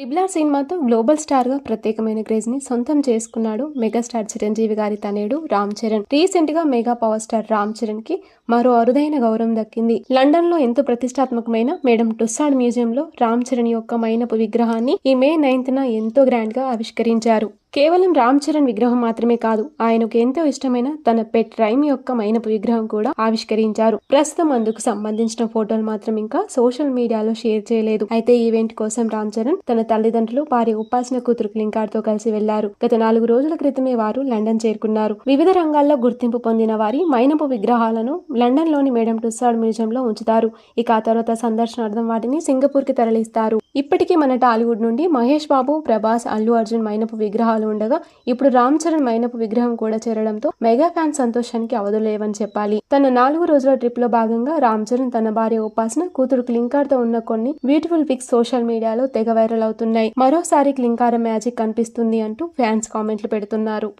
ట్రిబులార్ సినిమాతో గ్లోబల్ స్టార్గా ప్రత్యేకమైన క్రేజ్ని సొంతం చేసుకున్నాడు మెగాస్టార్ చిరంజీవి గారి తనేడు రామ్ చరణ్. రీసెంట్గా మెగా పవర్ స్టార్ రామ్ చరణ్కి మరో అరుదైన గౌరవం దక్కింది. లండన్లో ఎంతో ప్రతిష్టాత్మకమైన మేడం టుస్సాడ్ మ్యూజియం లో రామ్ చరణ్ యొక్క మైనపు విగ్రహాన్ని ఈ మే నైన్త్ న ఎంతో గ్రాండ్గా ఆవిష్కరించారు. కేవలం రామ్ చరణ్ విగ్రహం మాత్రమే కాదు ఆయనకు ఎంతో ఇష్టమైన తన పెట్ రైమ్ యొక్క మైనపు విగ్రహం కూడా ఆవిష్కరించారు. ప్రస్తుతం అందుకు సంబంధించిన ఫోటోలు మాత్రం ఇంకా సోషల్ మీడియాలో షేర్ చేయలేదు. అయితే ఈవెంట్ కోసం రామ్ చరణ్ తన తల్లిదండ్రులు వారి ఉపాసన కూతురు క్లింకార్తో కలిసి వెళ్ళారు. గత నాలుగు రోజుల క్రితమే వారు లండన్ చేరుకున్నారు. వివిధ రంగాల్లో గుర్తింపు పొందిన వారి మైనపు విగ్రహాలను లండన్లోని మేడం టుస్సాడ్ మ్యూజియం లో ఉంచుతారు. ఇక ఆ తర్వాత సందర్శనార్థం వాటిని సింగపూర్కి తరలిస్తారు. ఇప్పటికీ మన టాలీవుడ్ నుండి మహేష్ బాబు ప్రభాస్ అల్లు అర్జున్ మైనపు విగ్రహాలు ఉండగా ఇప్పుడు రామ్ చరణ్ మైనపు విగ్రహం కూడా చేరడంతో మెగా ఫ్యాన్ సంతోషానికి అవధులేవని చెప్పాలి. తన నాలుగు రోజుల ట్రిప్లో భాగంగా రామ్ చరణ్ తన భార్య ఉపాసన కూతురు క్లింకార్తో ఉన్న కొన్ని బ్యూటిఫుల్ పిక్స్ సోషల్ మీడియాలో తెగ వైరల్ అవుతున్నాయి. మరోసారి క్లింకార మ్యాజిక్ కనిపిస్తుంది అంటూ ఫ్యాన్స్ కామెంట్లు పెడుతున్నారు.